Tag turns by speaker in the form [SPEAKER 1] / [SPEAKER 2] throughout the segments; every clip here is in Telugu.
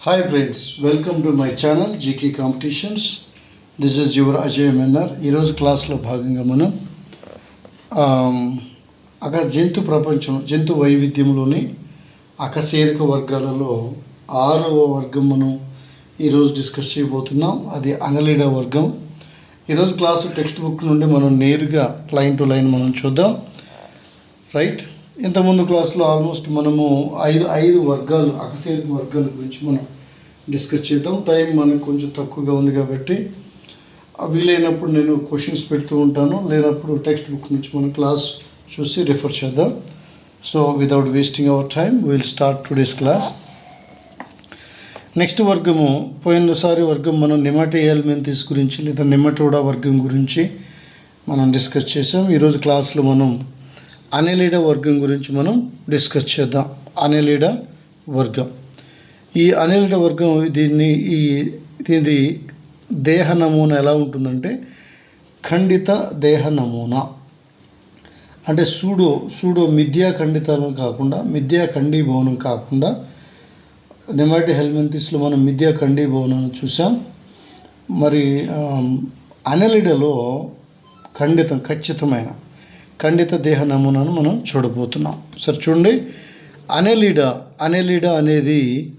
[SPEAKER 1] Hi friends welcome to my channel GK competitions this is your Ajay Mennar ఈరోజు క్లాస్లో భాగంగా మనం um, అక జంతు ప్రపంచం జంతు వైవిధ్యంలోని అకశేరిక వర్గాలలో ఆరవ వర్గం మనం ఈరోజు డిస్కస్ చేయబోతున్నాం. అది అనలిడ వర్గం. ఈరోజు క్లాసు టెక్స్ట్ బుక్ నుండి మనం నేరుగా లైన్ టు లైన్ మనం చూద్దాం. రైట్ ఇంతకుముందు క్లాస్లో ఆల్మోస్ట్ మనము ఐదు ఐదు వర్గాలు అకశేరిక వర్గాల గురించి మనం డిస్కస్ చేద్దాం. టైం మనకు కొంచెం తక్కువగా ఉంది కాబట్టి ఆ వీలైనప్పుడు నేను క్వశ్చన్స్ పెడుతూ ఉంటాను. లేనప్పుడు టెక్స్ట్ బుక్ నుంచి మనం క్లాస్ చూసి రిఫర్ చేద్దాం. So without wasting our time will start today's class next వర్గము పోయినసారి వర్గం మనం నిమాటేయల్మెంతిస్ గురించి లేదా నిమటోడా వర్గం గురించి మనం డిస్కస్ చేసాం. ఈరోజు క్లాస్లో మనం అనెలిడ వర్గం గురించి మనం డిస్కస్ చేద్దాం. అనెలిడ వర్గం. ఈ అనెలిడ వర్గం దీన్ని ఈ దీని దేహ నమూనా ఎలా ఉంటుందంటే ఖండిత దేహ నమూనా. అంటే సూడో సూడో మిథ్యా ఖండితాలను కాకుండా మిథ్యా ఖండీభవనం కాకుండా నెమాటి హెల్మెంతిస్లో మనం మిథ్యా ఖండీభవనం చూసాం. మరి ఆమ్, అనెలిడలో ఖండితం ఖచ్చితమైన ఖండిత దేహ నమూనాను మనం చూడబోతున్నాం. సరే చూడండి. అనెలిడ అనెలిడ అనేది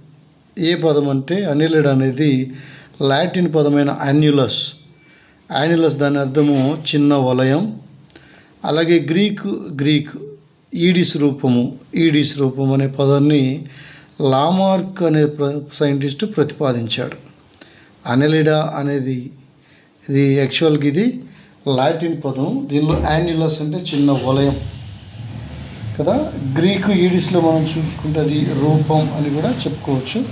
[SPEAKER 1] ఏ పదం అంటే? అనెలిడ అనేది లాటిన్ పదమైన యాన్యులస్ యాన్యులస్ దాని అర్థము చిన్న వలయం. అలాగే గ్రీక్ గ్రీక్ ఈడిస్ రూపము. ఈడిస్ రూపం అనే పదాన్ని లామార్క్ అనే ప్ర సైంటిస్ట్ ప్రతిపాదించాడు. అనెలిడా అనేది ఇది యాక్చువల్గా ఇది లాటిన్ పదం దీనిలో యాన్యులస్ అంటే చిన్న వలయం. కదా? గ్రీకు ఈడిస్లో మనం చూసుకుంటే అది రూపం అని కూడా చెప్పుకోవచ్చు.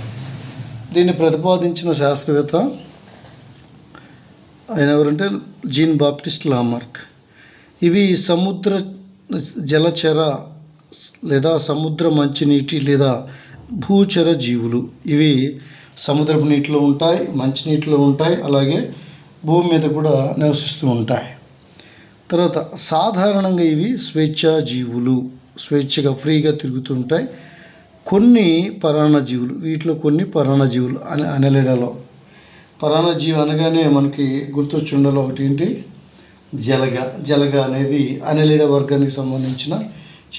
[SPEAKER 1] దీన్ని ప్రతిపాదించిన శాస్త్రవేత్త ఆయన ఎవరంటే జీన్ బాప్టిస్ట్ లామార్క్. ఇవి సముద్ర జలచర లేదా సముద్ర మంచినీటి లేదా భూచర జీవులు. ఇవి సముద్రపు నీటిలో ఉంటాయి మంచినీటిలో ఉంటాయి అలాగే భూమి మీద కూడా నివసిస్తూ ఉంటాయి. తర్వాత సాధారణంగా ఇవి స్వేచ్ఛా జీవులు స్వేచ్ఛగా ఫ్రీగా తిరుగుతుంటాయి కొన్ని పరాణజీవులు వీటిలో కొన్ని పరాణజీవులు అని అనలేడలో. పరాణజీవి అనగానే మనకి గుర్తొచ్చుండలో ఒకటి ఏంటి? జలగ. జలగ అనేది అనలేడ వర్గానికి సంబంధించిన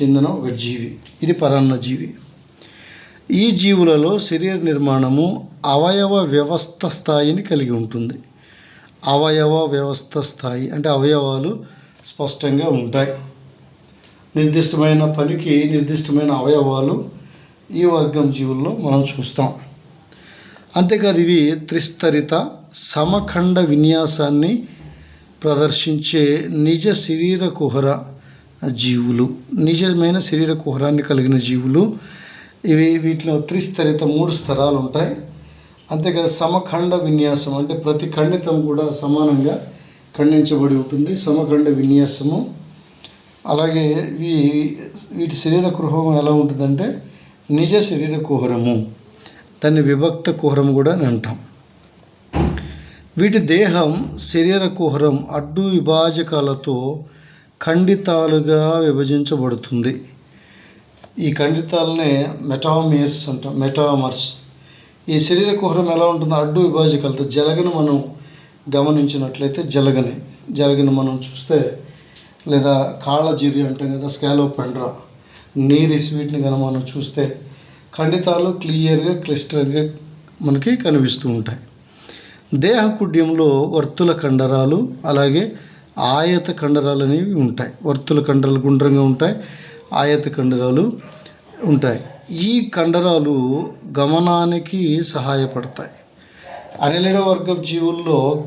[SPEAKER 1] చెందిన ఒక జీవి. ఇది పరాన్నజీవి ఈ జీవులలో శరీర నిర్మాణము అవయవ వ్యవస్థ స్థాయిని కలిగి ఉంటుంది. అవయవ వ్యవస్థ స్థాయి అంటే అవయవాలు స్పష్టంగా ఉంటాయి. నిర్దిష్టమైన పనికి నిర్దిష్టమైన అవయవాలు ఈ వర్గం జీవుల్లో మనం చూస్తాం. అంతేకాదు ఇవి త్రిస్తరిత సమఖండ విన్యాసాన్ని ప్రదర్శించే నిజ శరీర కుహర జీవులు నిజమైన శరీర కుహరాన్ని కలిగిన జీవులు. ఇవి వీటిలో త్రిస్తరిత మూడు స్తరాలు ఉంటాయి. అంతేకాదు సమఖండ విన్యాసం అంటే ప్రతి ఖండితం కూడా సమానంగా ఖండించబడి ఉంటుంది. సమఖండ విన్యాసము. అలాగే ఈ వీటి శరీర కుహరం ఎలా ఉంటుందంటే నిజ శరీర కుహరము. దాన్ని విభక్త కుహరం కూడా అని అంటాం. వీటి దేహం శరీర కుహరం అడ్డు విభాజకాలతో ఖండితాలుగా విభజించబడుతుంది. ఈ ఖండితాలనే మెటామియర్స్ అంటాం. మెటామర్స్. ఈ శరీర కుహరం ఎలా ఉంటుందో అడ్డు విభాజకాలతో జలగను మనం గమనించినట్లయితే జలగని. జలగని మనం చూస్తే లేదా కాళ్ళ కాళ్ళజీరి అంటాం కదా స్కాలోపెండ్రా. నీరిస్ వీటిని కనుక మనం చూస్తే ఖండితాలు క్లియర్గా క్లిస్టర్గా మనకి కనిపిస్తూ ఉంటాయి. దేహ కుడ్యంలో వర్తుల కండరాలు అలాగే ఆయత కండరాలు అనేవి ఉంటాయి. వర్తుల కండరాలు గుండ్రంగా ఉంటాయి ఆయత కండరాలు ఉంటాయి. ఈ కండరాలు గమనానికి సహాయపడతాయి. అనిలిడ వర్గ జీవుల్లో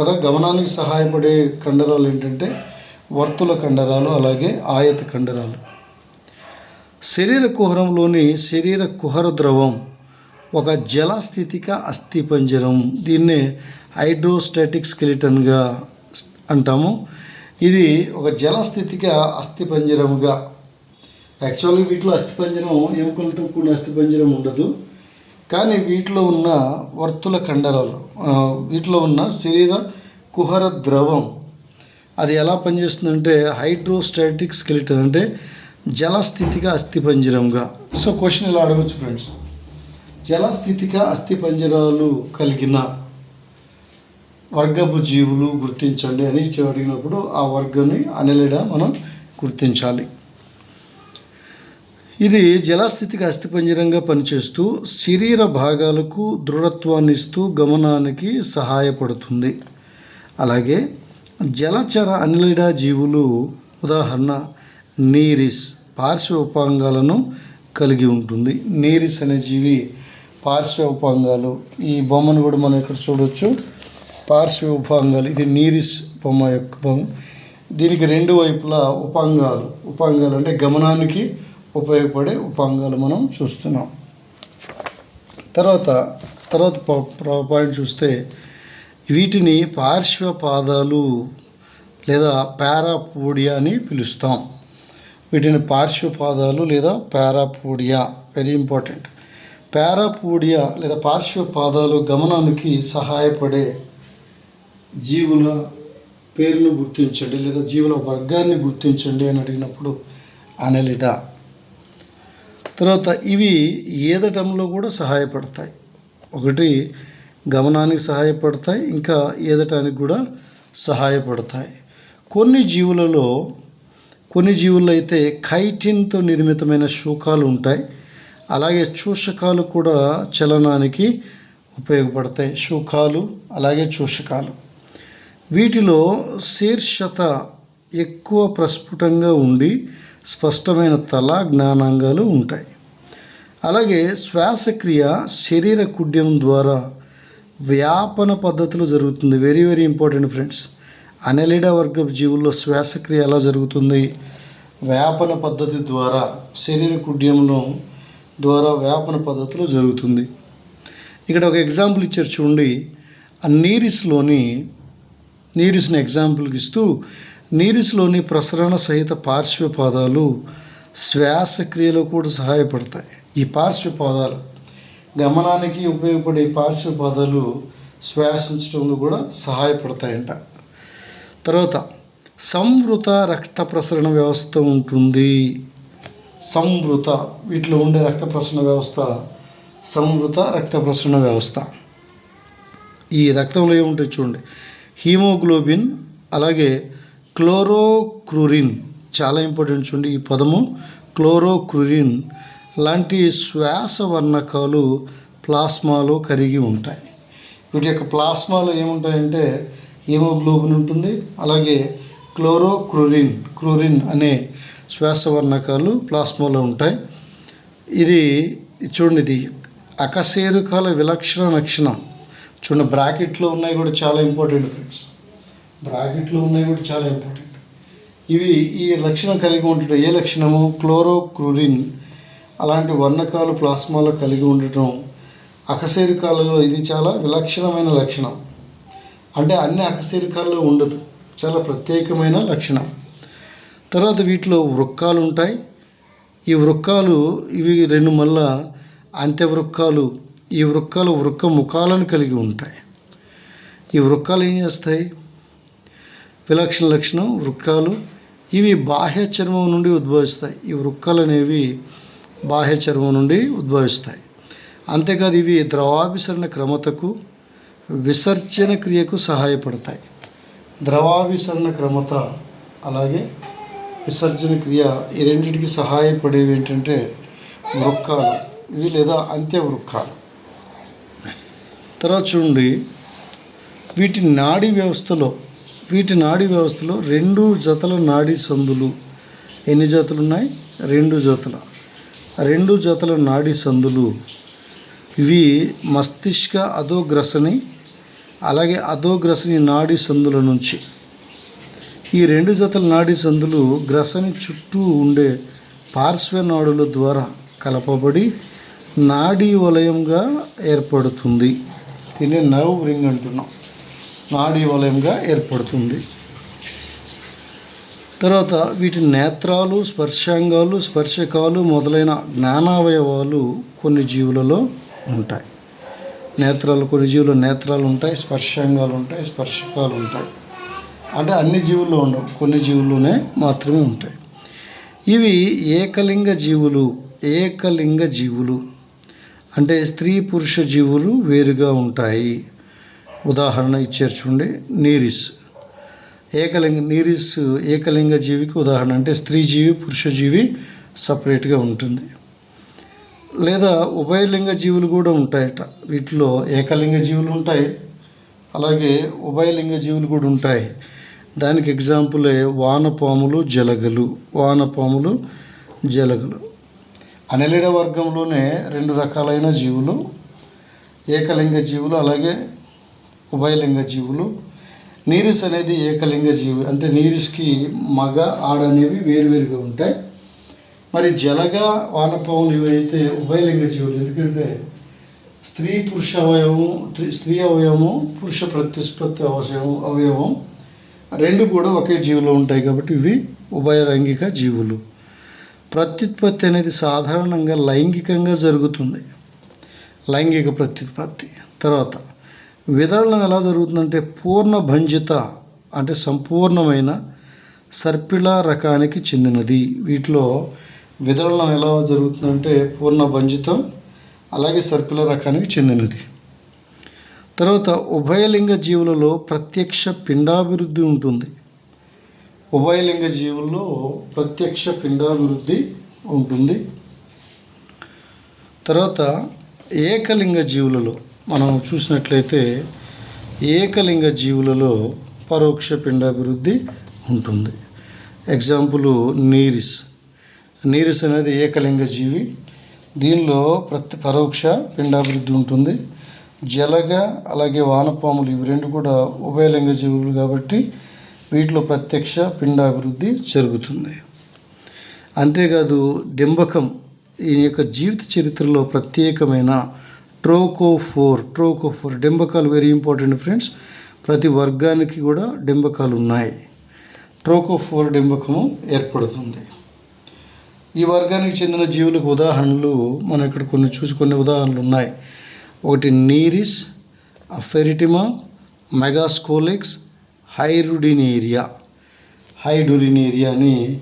[SPEAKER 1] కదా గమనానికి సహాయపడే కండరాలు ఏంటంటే వర్తుల కండరాలు అలాగే ఆయత కండరాలు. శరీర కుహరంలోని శరీర కుహర ద్రవం ఒక జలస్థితిక అస్థిపంజరం. దీన్నే హైడ్రోస్టాటిక్ స్కెలిటన్గా అంటాము. ఇది ఒక జలస్థితిక అస్థిపంజరముగా యాక్చువల్గా వీటిలో అస్థిపంజరం ఎముకలతో కూడిన అస్థిపంజరం ఉండదు. కానీ వీటిలో ఉన్న వర్తుల కండరాలు వీటిలో ఉన్న శరీర కుహర ద్రవం అది ఎలా పనిచేస్తుందంటే హైడ్రోస్టాటిక్ స్కెలిటన్ అంటే జలస్థితిగా అస్థిపంజరంగా. సో క్వశ్చన్ ఇలా అడగచ్చు ఫ్రెండ్స్. జలస్థితిక అస్థిపంజరాలు కలిగిన వర్గపు జీవులు గుర్తించండి అని అడిగినప్పుడు ఆ వర్గాన్ని అనలేడా మనం గుర్తించాలి. ఇది జలస్థితికి అస్థిపంజరంగా పనిచేస్తూ శరీర భాగాలకు దృఢత్వాన్ని ఇస్తూ గమనానికి సహాయపడుతుంది. అలాగే జలచర అనిలిడా జీవులు ఉదాహరణ నీరిస్ పార్శ్వ ఉపాంగాలను కలిగి ఉంటుంది. నీరిస్ అనే జీవి పార్శ్వ ఉపాంగాలు. ఈ బొమ్మను కూడా మనం ఇక్కడ చూడవచ్చు పార్శ్వ ఉపాంగాలు. ఇది నీరిస్ బొమ్మ యొక్క బొమ్మ. దీనికి రెండు వైపులా ఉపాంగాలు. ఉపాంగాలు అంటే గమనానికి ఉపయోగపడే ఉపాంగాలు మనం చూస్తున్నాం. తర్వాత తర్వాత పాయింట్ చూస్తే వీటిని పార్శ్వ పాదాలు లేదా పారాపోడియా అని పిలుస్తాం. వీటిని పార్శ్వ పాదాలు లేదా పారాపోడియా వెరీ ఇంపార్టెంట్ పారాపోడియా లేదా పార్శ్వ పాదాలు గమనానికి సహాయపడే జీవుల పేరును గుర్తించండి లేదా జీవుల వర్గాన్ని గుర్తించండి అని అడిగినప్పుడు అనలిడా తర్వాత ఇవి ఏదటంలో కూడా సహాయపడతాయి. ఒకటి గమనానికి సహాయపడతాయి ఇంకా ఈదటానికి కూడా సహాయపడతాయి. కొన్ని జీవులలో కొన్ని జీవుల్లో అయితే ఖైటిన్తో నిర్మితమైన శూకాలు ఉంటాయి. అలాగే చూషకాలు కూడా చలనానికి ఉపయోగపడతాయి శూకాలు అలాగే చూషకాలు. వీటిలో శీర్షత ఎక్కువ ప్రస్ఫుటంగా ఉండి స్పష్టమైన తల జ్ఞానాంగాలు ఉంటాయి. అలాగే శ్వాసక్రియ శరీర కుడ్యం ద్వారా వ్యాపన పద్ధతిలో జరుగుతుంది. Very very important friends annelida వర్గపు జీవుల్లో శ్వాసక్రియ ఎలా జరుగుతుంది? వ్యాపన పద్ధతి ద్వారా శరీర కుడ్యంలో ద్వారా వ్యాపన పద్ధతిలో జరుగుతుంది. ఇక్కడ ఒక ఎగ్జాంపుల్ ఇచ్చారు చూడండి. ఆ నీరిస్లోని నీరిస్ని ఎగ్జాంపుల్కి ఇస్తూ నీరిస్లోని ప్రసరణ సహిత పార్శ్వపాదాలు శ్వాసక్రియలో కూడా సహాయపడతాయి. ఈ పార్శ్వపాదాలు గమనానికి ఉపయోగపడే పార్శ్వపాదాలు శ్వాసించడంలో కూడా సహాయపడతాయంట. తర్వాత సంవృత రక్త ప్రసరణ వ్యవస్థ ఉంటుంది. సంవృత వీటిలో ఉండే రక్త ప్రసరణ వ్యవస్థ సంవృత రక్త ప్రసరణ వ్యవస్థ. ఈ రక్తంలో ఏముంటాయి చూడండి? హీమోగ్లోబిన్ అలాగే క్లోరోక్రూరిన్ చాలా ఇంపార్టెంట్ చూడండి ఈ పదము. క్లోరోక్రూరిన్ లాంటి శ్వాస వర్ణకాలు ప్లాస్మాలో కరిగి ఉంటాయి. వీటి యొక్క ప్లాస్మాలో ఏముంటాయంటే హీమోగ్లోబిన్ ఉంటుంది. అలాగే క్లోరోక్రూరిన్ క్రూరిన్ అనే శ్వాస వర్ణకాలు ప్లాస్మాలో ఉంటాయి. ఇది ఇది చూడండి ఇది అకశేరుకాల విలక్షణ లక్షణం. చూడండి బ్రాకెట్లో ఉన్నాయి కూడా చాలా ఇంపార్టెంట్ ఫ్రెండ్స్. బ్రాకెట్లో ఉన్నాయి కూడా చాలా ఇంపార్టెంట్ ఇవి ఈ లక్షణం కలిగి ఉండటం ఏ లక్షణము? క్లోరోక్రూరిన్ అలాంటి వర్ణకాలు ప్లాస్మాలో కలిగి ఉండటం. అకశేరికాలలో ఇది చాలా విలక్షణమైన లక్షణం. అంటే అన్ని అకశేరుకాల్లో ఉండదు. చాలా ప్రత్యేకమైన లక్షణం. తర్వాత వీటిలో వృక్కాలు ఉంటాయి. ఈ వృక్కాలు ఇవి రెండు మళ్ళా అంత్యవృక్కాలు. ఈ వృక్కాలు వృక్క ముఖాలను కలిగి ఉంటాయి. ఈ వృక్కాలు ఏం చేస్తాయి? విలక్షణ లక్షణం వృక్కాలు. ఇవి బాహ్య చర్మం నుండి ఉద్భవిస్తాయి. ఈ వృక్కాలు అనేవి బాహ్య చర్మం నుండి ఉద్భవిస్తాయి. అంతేకాదు ఇవి ద్రవాభిసరణ క్రమతకు విసర్జన క్రియకు సహాయపడతాయి. ద్రవాభిసరణ క్రమత అలాగే విసర్జన క్రియ ఈ రెండింటికి సహాయపడేవి ఏంటంటే వృక్కాలు. ఇవి లేదా అంత్య వృక్కాలు. తర్వాత చూడండి. వీటి నాడీ వ్యవస్థలో వీటి నాడీ వ్యవస్థలో రెండు జతల నాడీ సందులు. ఎన్ని జతలు ఉన్నాయి రెండు జతల. రెండు జతల నాడీ సందులు. ఇవి మస్తిష్క అధోగ్రసని అలాగే అధోగ్రసని నాడీ సందుల నుంచి. ఈ రెండు జతల నాడీ సందులు గ్రసని చుట్టూ ఉండే పార్శ్వ నాడుల ద్వారా కలపబడి నాడీ వలయంగా ఏర్పడుతుంది. దీన్ని నర్వ్ రింగ్ అంటున్నాం. నాడీ వలయంగా ఏర్పడుతుంది. తర్వాత వీటి నేత్రాలు స్పర్శాంగాలు స్పర్శకాలు మొదలైన జ్ఞానావయవాలు కొన్ని జీవులలో ఉంటాయి. నేత్రాలు కొన్ని జీవులు నేత్రాలు ఉంటాయి స్పర్శాంగాలు ఉంటాయి స్పర్శకాలు ఉంటాయి. అంటే అన్ని జీవుల్లో ఉండవు కొన్ని జీవుల్లోనే మాత్రమే ఉంటాయి. ఇవి ఏకలింగ జీవులు ఏకలింగ జీవులు. అంటే స్త్రీ పురుష జీవులు వేరుగా ఉంటాయి. ఉదాహరణ ఇచ్చారు చూడండి నీరిస్. ఏకలింగ నీరిస్ ఏకలింగ జీవికి ఉదాహరణ అంటే స్త్రీ జీవి పురుష జీవి సపరేట్గా ఉంటుంది. లేదా ఉభయలింగ జీవులు కూడా ఉంటాయట. వీటిలో ఏకలింగ జీవులు ఉంటాయి అలాగే ఉభయలింగ జీవులు కూడా ఉంటాయి. దానికి ఎగ్జాంపులే వానపాములు జలగలు. వానపాములు జలగలు. అనెలిడ వర్గంలోనే రెండు రకాలైన జీవులు ఏకలింగ జీవులు అలాగే ఉభయలింగ జీవులు నీరిస్ అనేది ఏకలింగ జీవి అంటే నీరిస్కి మగ ఆడ అనేవి వేరువేరుగా ఉంటాయి. మరి జలగా వానపాములు ఇవైతే ఉభయలింగ జీవులు ఎందుకంటే స్త్రీ పురుష అవయవము స్త్రీ అవయవము పురుష ప్రత్యుత్పత్తి అవయవం అవయవం రెండు కూడా ఒకే జీవిలో ఉంటాయి కాబట్టి ఇవి ఉభయలైంగిక జీవులు. ప్రత్యుత్పత్తి అనేది సాధారణంగా లైంగికంగా జరుగుతుంది. లైంగిక ప్రత్యుత్పత్తి. తర్వాత విదళనం ఎలా జరుగుతుందంటే పూర్ణ భంజిత అంటే సంపూర్ణమైన సర్పిళ రకానికి చెందినది. వీటిలో విదళనం ఎలా జరుగుతుందంటే పూర్ణ భంజితం అలాగే సర్పిల రకానికి చెందినది. తర్వాత ఉభయలింగ జీవులలో ప్రత్యక్ష పిండాభివృద్ధి ఉంటుంది. ఉభయలింగ జీవుల్లో ప్రత్యక్ష పిండాభివృద్ధి ఉంటుంది. తర్వాత ఏకలింగ జీవులలో మనం చూసినట్లయితే ఏకలింగ జీవులలో పరోక్ష పిండాభివృద్ధి ఉంటుంది. ఎగ్జాంపుల్ నీరిస్. నీరిస్ అనేది ఏకలింగ జీవి. దీనిలో ప్రతి పరోక్ష పిండాభివృద్ధి ఉంటుంది. జలగ అలాగే వానపాములు ఇవి రెండు కూడా ఉభయలింగ జీవులు కాబట్టి వీటిలో ప్రత్యక్ష పిండాభివృద్ధి జరుగుతుంది. అంతేకాదు డింబకం ఈ యొక్క జీవిత చరిత్రలో ప్రత్యేకమైన ట్రోకోఫోర్ ట్రోకోఫోర్ డింబకాలు వెరీ ఇంపార్టెంట్ ఫ్రెండ్స్ ప్రతి వర్గానికి కూడా డింబకాలు ఉన్నాయి. ట్రోకోఫోర్ డింబకము ఏర్పడుతుంది. ఈ వర్గానికి చెందిన జీవులకు ఉదాహరణలు మనం ఇక్కడ కొన్ని చూసి కొన్ని ఉదాహరణలు ఉన్నాయి. ఒకటి నీరిస్ అఫెరిటిమా మెగాస్కోలిక్స్ హైరుడినేరియా. హైడురినేరియా అని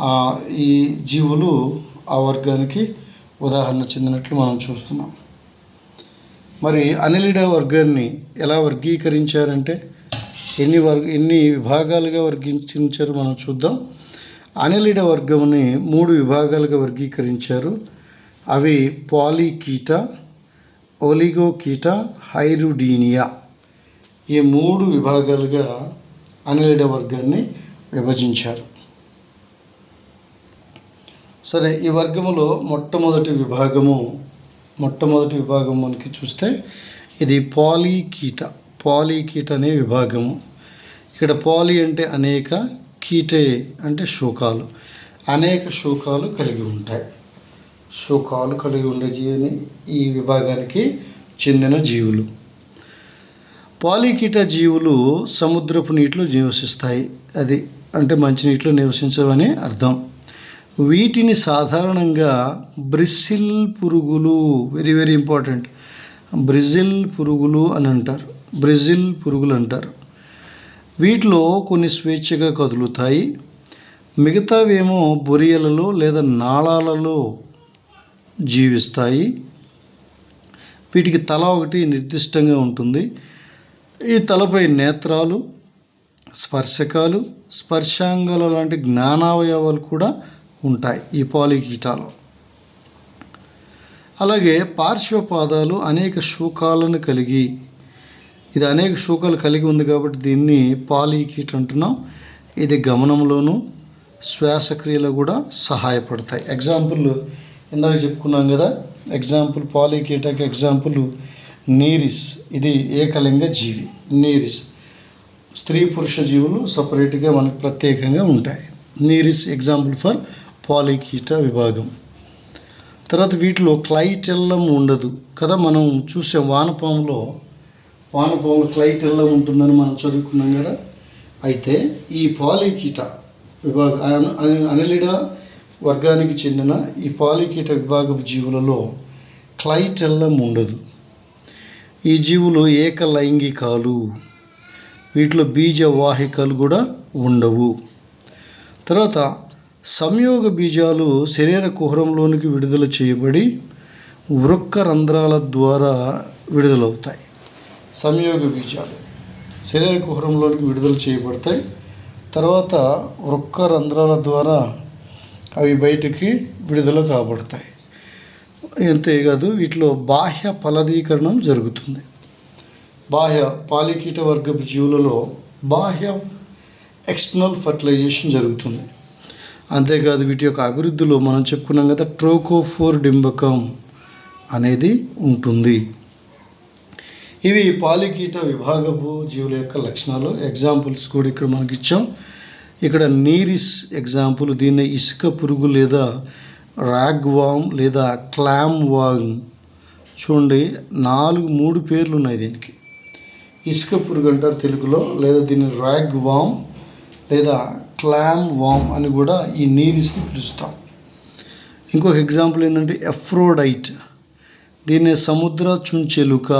[SPEAKER 1] ఆ, ఈ జీవులు ఆ వర్గానికి ఉదాహరణ చెందినట్లు మనం చూస్తున్నాం. మరి అనిలిడ వర్గాన్ని ఎలా వర్గీకరించారంటే ఎన్ని వర్గ ఎన్ని విభాగాలుగా వర్గీకరించారు మనం చూద్దాం. అనిలిడ వర్గంని మూడు విభాగాలుగా వర్గీకరించారు. అవి పాలికీట ఒలిగోకీట హైరుడీనియా. ఈ మూడు విభాగాలుగా అనిలిడ వర్గాన్ని విభజించారు. సరే ఈ వర్గములో మొట్టమొదటి విభాగము మొట్టమొదటి విభాగం మనకి చూస్తే ఇది పాలీకీట. పాలీకీట అనే విభాగము. ఇక్కడ పాలి అంటే అనేక కీటే అంటే శోకాలు. అనేక శోకాలు కలిగి ఉంటాయి. శోకాలు కలిగి ఉండే జీవిని ఈ విభాగానికి చెందిన జీవులు. పాలికీట జీవులు సముద్రపు నీటిలో నివసిస్తాయి. అది అంటే మంచినీటిలో నివసించవని అర్థం. వీటిని సాధారణంగా బ్రిసిల్ పురుగులు వెరీ వెరీ ఇంపార్టెంట్ బ్రిజిల్ పురుగులు అని అంటారు. బ్రిజిల్ పురుగులు అంటారు. వీటిలో కొన్ని స్వేచ్ఛగా కదులుతాయి. మిగతావేమో బొరియలలో లేదా నాళాలలో జీవిస్తాయి. వీటికి తల ఒకటి నిర్దిష్టంగా ఉంటుంది. ఈ తలపై నేత్రాలు స్పర్శకాలు స్పర్శాంగాల లాంటి జ్ఞానావయవాలు కూడా ఉంటాయి ఈ పాలిగీటాలు అలాగే పార్శ్వపాదాలు అనేక శూకాలను కలిగి ఇది అనేక శూకాలు కలిగి ఉంది కాబట్టి దీన్ని పాలికీట్ అంటున్నాం. ఇది గమనంలోను శ్వాసక్రియలో కూడా సహాయపడతాయి. ఎగ్జాంపుల్ ఇందాక చెప్పుకున్నాం కదా ఎగ్జాంపుల్ పాలీకీటకి ఎగ్జాంపుల్ నీరిస్ ఇది ఏకలింగ జీవి నీరిస్. స్త్రీ పురుష జీవులు సపరేట్గా మనకు ప్రత్యేకంగా ఉంటాయి. నీరిస్ ఎగ్జాంపుల్ ఫర్ పాలికీట విభాగం. తర్వాత వీటిలో క్లైటెల్లం ఉండదు. కదా మనం చూసే వానపాములో వానపాములో క్లైటెల్లం ఉంటుందని మనం చదువుకున్నాం కదా. అయితే ఈ పాలికీట విభాగ అన- అనిలిడా వర్గానికి చెందిన ఈ పాలికీట విభాగపు జీవులలో క్లైటెల్లం ఉండదు. ఈ జీవులు ఏకలైంగికాలు. వీటిలో బీజవాహికలు కూడా ఉండవు. తర్వాత సంయోగ బీజాలు శరీర కుహరంలోనికి విడుదల చేయబడి వృక్క రంధ్రాల ద్వారా విడుదలవుతాయి. సంయోగ బీజాలు శరీర కుహరంలోనికి విడుదల చేయబడతాయి. తర్వాత వృక్క రంధ్రాల ద్వారా అవి బయటికి విడుదల కాబడతాయి. అంతేకాదు వీటిలో బాహ్య ఫలదీకరణం జరుగుతుంది. బాహ్య పాలికీట వర్గపు జీవులలో బాహ్య ఎక్స్టర్నల్ ఫర్టిలైజేషన్ జరుగుతుంది. అంతేకాదు వీటి యొక్క అభివృద్ధిలో మనం చెప్పుకున్నాం కదా ట్రోకోఫోర్ డింబకం అనేది ఉంటుంది. ఇవి పాలికీట విభాగపు జీవుల యొక్క లక్షణాలు. ఎగ్జాంపుల్స్ కూడా ఇక్కడ మనకి ఇచ్చాం. ఇక్కడ నీరిస్ ఎగ్జాంపుల్ దీన్ని ఇసుక పురుగు లేదా రాగ్వామ్ లేదా క్లామ్ వాంగ్ చూడండి నాలుగు మూడు పేర్లు ఉన్నాయి దీనికి. ఇసుక పురుగు అంటారు తెలుగులో. లేదా దీన్ని రాగ్ వామ్ లేదా క్లామ్ వామ్ అని కూడా ఈ నీరిస్ని పిలుస్తాం. ఇంకొక ఎగ్జాంపుల్ ఏంటంటే ఎఫ్రోడైట్ దీన్ని సముద్ర చుంచెలుక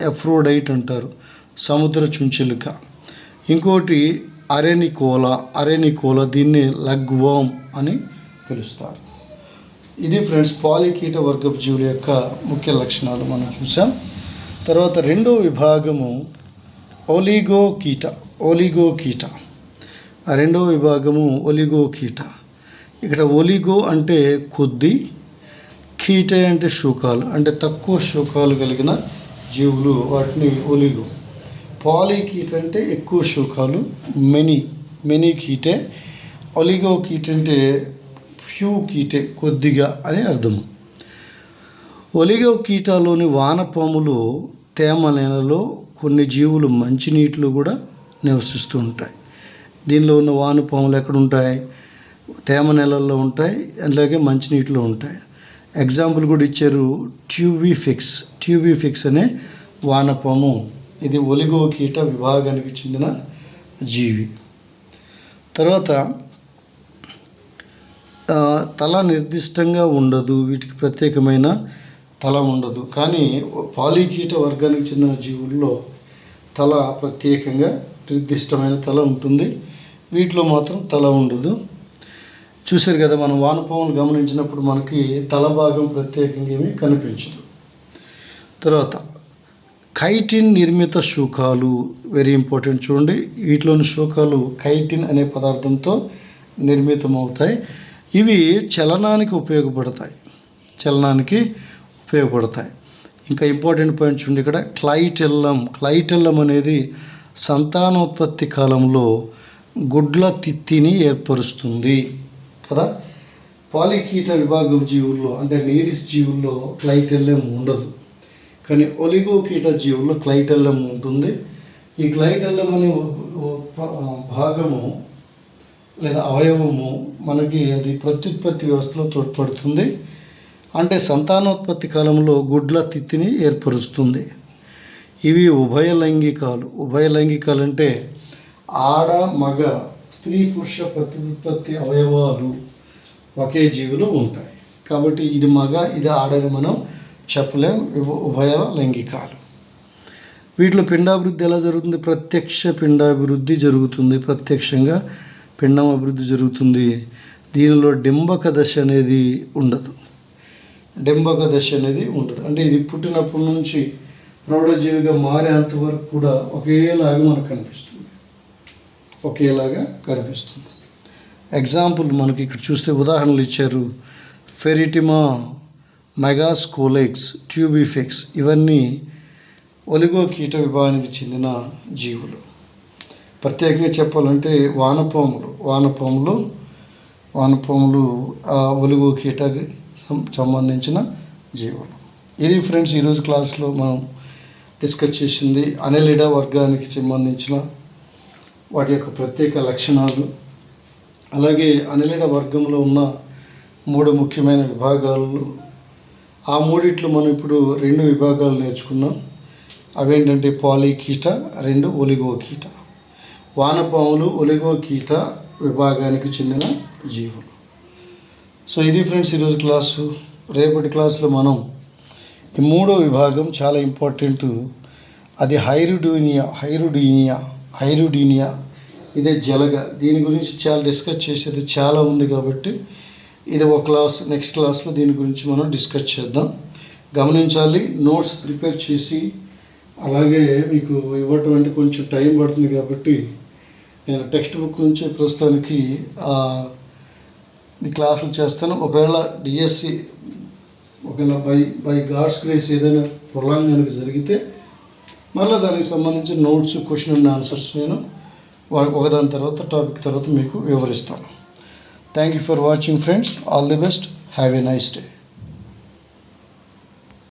[SPEAKER 1] ఎఫ్రోడైట్ అంటారు. సముద్ర చుంచెలుక. ఇంకోటి అరెనికోల అరెనికోల దీన్ని లగ్వామ్ అని పిలుస్తారు. ఇది ఫ్రెండ్స్ పాలికీట వర్గపు జీవుల యొక్క ముఖ్య లక్షణాలు మనం చూసాం. తర్వాత రెండో విభాగము ఒలిగో కీట రెండవ ఆ విభాగము ఒలిగో కీట. ఇక్కడ ఒలిగో అంటే కొద్ది కీట అంటే శూకాలు అంటే తక్కువ శూకాలు కలిగిన జీవులు వాటిని ఒలిగో. పాలికీట అంటే ఎక్కువ శూకాలు మెనీ మెనీ కీటే ఒలిగో కీట అంటే ఫ్యూ కీటే కొద్దిగా అని అర్థము. ఒలిగో కీటాలోని వానపాములు తేమ నేలలో కొన్ని జీవులు మంచినీటిలో కూడా నివసిస్తూ ఉంటాయి. దీనిలో ఉన్న వానపాములు ఎక్కడ ఉంటాయి? తేమ నెలల్లో ఉంటాయి అలాగే మంచినీటిలో ఉంటాయి. ఎగ్జాంపుల్ కూడా ఇచ్చారు ట్యూబీ ఫిక్స్ ట్యూబీ ఫిక్స్ అనే వానపాము ఇది ఒలిగో కీట విభాగానికి చెందిన జీవి. తర్వాత తల నిర్దిష్టంగా ఉండదు. వీటికి ప్రత్యేకమైన తల ఉండదు. కానీ పాలికీట వర్గానికి చెందిన జీవుల్లో తల ప్రత్యేకంగా నిర్దిష్టమైన తల ఉంటుంది. వీటిలో మాత్రం తల ఉండదు. చూశారు కదా మనం వానపాములు గమనించినప్పుడు మనకి తల భాగం ప్రత్యేకంగా ఏమీ కనిపించదు. తర్వాత కైటిన్ నిర్మిత శూకాలు వెరీ ఇంపార్టెంట్ చూడండి. వీటిలోని శూకాలు కైటిన్ అనే పదార్థంతో నిర్మితమవుతాయి. ఇవి చలనానికి ఉపయోగపడతాయి. చలనానికి ఉపయోగపడతాయి. ఇంకా ఇంపార్టెంట్ పాయింట్ చూడండి ఇక్కడ క్లైటెల్లం. క్లైటెల్లం అనేది సంతానోత్పత్తి కాలంలో గుడ్ల తిత్తిని ఏర్పరుస్తుంది. కదా? పాలికీట విభాగం జీవుల్లో అంటే నీరిస్ జీవుల్లో క్లైటెల్లం ఉండదు. కానీ ఒలిగో కీట జీవుల్లో క్లైటల్యం ఉంటుంది. ఈ క్లైటల్యం అనే భాగము లేదా అవయవము మనకి అది ప్రత్యుత్పత్తి వ్యవస్థలో తోడ్పడుతుంది. అంటే సంతానోత్పత్తి కాలంలో గుడ్ల తిత్తిని ఏర్పరుస్తుంది. ఇవి ఉభయ లైంగికాలు ఉభయ అంటే ఆడ మగ స్త్రీ పురుష ప్రత్యుత్పత్తి అవయవాలు ఒకే జీవిలో ఉంటాయి. కాబట్టి ఇది మగ ఇది ఆడని మనం చెప్పలేం. ఉభయ లైంగికాలు. వీటిలో పిండాభివృద్ధి ఎలా జరుగుతుంది? ప్రత్యక్ష పిండాభివృద్ధి జరుగుతుంది. ప్రత్యక్షంగా పిండం అభివృద్ధి జరుగుతుంది. దీనిలో డింబక దశ అనేది ఉండదు. డింబక దశ అనేది ఉండదు. అంటే ఇది పుట్టినప్పటి నుంచి ప్రౌఢజీవిగా మారేంత వరకు కూడా ఒకేలాగా మనకు కనిపిస్తుంది. ఒకేలాగా కనిపిస్తుంది. ఎగ్జాంపుల్ మనకి ఇక్కడ చూస్తే ఉదాహరణలు ఇచ్చారు. ఫెరిటిమా మెగాస్కోలెక్స్ ట్యూబిఫెక్స్ ఇవన్నీ ఒలిగో కీట విభాగానికి చెందిన జీవులు. ప్రత్యేకంగా చెప్పాలంటే వానపాములు. వానపాములు వానపాములు ఆ ఒలిగో కీటకి సంబంధించిన జీవులు. ఇది ఫ్రెండ్స్ ఈరోజు క్లాస్లో మనం డిస్కస్ చేసింది అనెలిడా వర్గానికి సంబంధించిన వాటి యొక్క ప్రత్యేక లక్షణాలు. అలాగే అనెలిడ వర్గంలో ఉన్న మూడు ముఖ్యమైన విభాగాలు. ఆ మూడిట్లో మనం ఇప్పుడు రెండు విభాగాలు నేర్చుకున్నాం. అవేంటంటే పాలి కీట రెండు ఒలిగో కీట వానపాములు ఒలిగో కీట విభాగానికి చెందిన జీవులు. సో ఇది ఫ్రెండ్స్ ఈరోజు క్లాసు. రేపటి క్లాసులో మనం ఈ మూడో విభాగం చాలా ఇంపార్టెంట్. అది హైరుడీనియా హైరుడీనియా. ఐరుడీనియా ఇదే జలగ. దీని గురించి చాలా డిస్కస్ చేసేది చాలా ఉంది కాబట్టి ఇది ఒక క్లాస్ నెక్స్ట్ క్లాస్లో దీని గురించి మనం డిస్కస్ చేద్దాం. గమనించాలి నోట్స్ ప్రిపేర్ చేసి అలాగే మీకు ఇవ్వటం అంటే కొంచెం టైం పడుతుంది కాబట్టి నేను టెక్స్ట్ బుక్ నుంచి ప్రస్తుతానికి క్లాసులు చేస్తాను. ఒకవేళ డిఎస్సి ఒకవేళ బై బై గాడ్స్ గ్రేస్ ఏదైనా ప్రొలాంగ్ కనుక జరిగితే మళ్ళీ దానికి సంబంధించి నోట్స్ క్వశ్చన్ అండ్ ఆన్సర్స్ నేను ఒకదాని తర్వాత టాపిక్ తర్వాత మీకు వివరిస్తాను. Thank you for watching friends. All the best. Have a nice day.